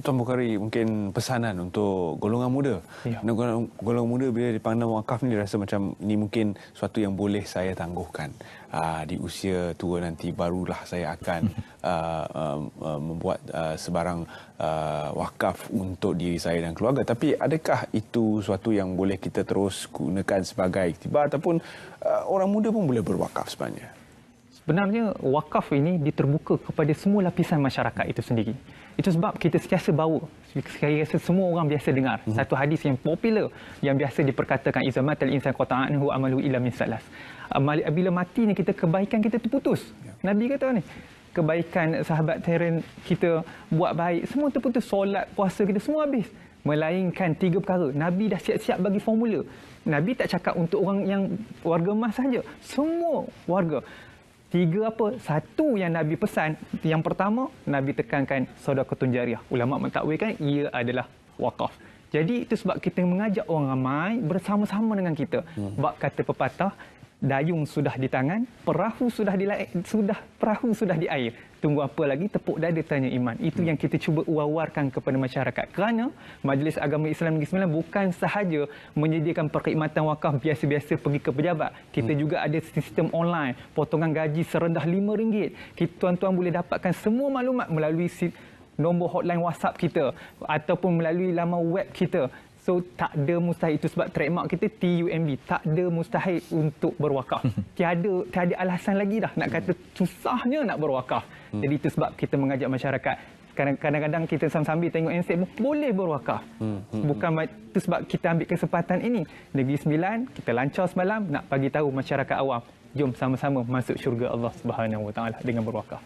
Tuan Bukhari mungkin pesanan untuk golongan muda. Ya. Golongan, golongan muda bila dipandang wakaf ni rasa macam ini mungkin suatu yang boleh saya tangguhkan. Uh, di usia tua nanti barulah saya akan uh, uh, uh, membuat uh, sebarang uh, wakaf untuk diri saya dan keluarga. Tapi adakah itu suatu yang boleh kita terus gunakan sebagai iktibar ataupun uh, orang muda pun boleh berwakaf sebenarnya? Sebenarnya wakaf ini diterbuka kepada semua lapisan masyarakat itu sendiri. Itu sebab kita sentiasa bawa, saya rasa semua orang biasa dengar hmm. satu hadis yang popular yang biasa diperkatakan izamatul insan qata'anhu amalu illa min salas. Bila mati ni kita kebaikan kita terputus. Ya. Nabi kata ni kebaikan sahabat teren kita buat baik semua terputus solat puasa kita semua habis melainkan tiga perkara nabi dah siap-siap bagi formula nabi tak cakap untuk orang yang warga emas saja semua warga Tiga apa? Satu yang Nabi pesan, yang pertama Nabi tekankan sedekah jariah. Ulama mentakwilkan ia adalah wakaf. Jadi itu sebab kita mengajak orang ramai bersama-sama dengan kita. Hmm. Bab kata pepatah, dayung sudah di tangan, perahu sudah di sudah perahu sudah di air. Tunggu apa lagi? Tepuk dada tanya iman. Itu hmm. yang kita cuba war-warkan kepada masyarakat. Kerana Majlis Agama Islam Negeri Sembilan bukan sahaja menyediakan perkhidmatan wakaf biasa-biasa pergi ke pejabat. Kita hmm. juga ada sistem online, potongan gaji serendah RM5. Kita tuan-tuan boleh dapatkan semua maklumat melalui nombor hotline WhatsApp kita ataupun melalui laman web kita So tak ada mustahil itu sebab trademark kita TUMB tak ada mustahil untuk berwakaf. tiada tiada alasan lagi dah nak kata susahnya nak berwakaf. Hmm. Jadi itu sebab kita mengajak masyarakat kadang-kadang kita sambil tengok NSET boleh berwakaf. Hmm, hmm, Bukan itu sebab kita ambil kesempatan ini. Negeri Sembilan kita lancar semalam nak bagi tahu masyarakat awam jom sama-sama masuk syurga Allah Subhanahu Wa Taala dengan berwakaf.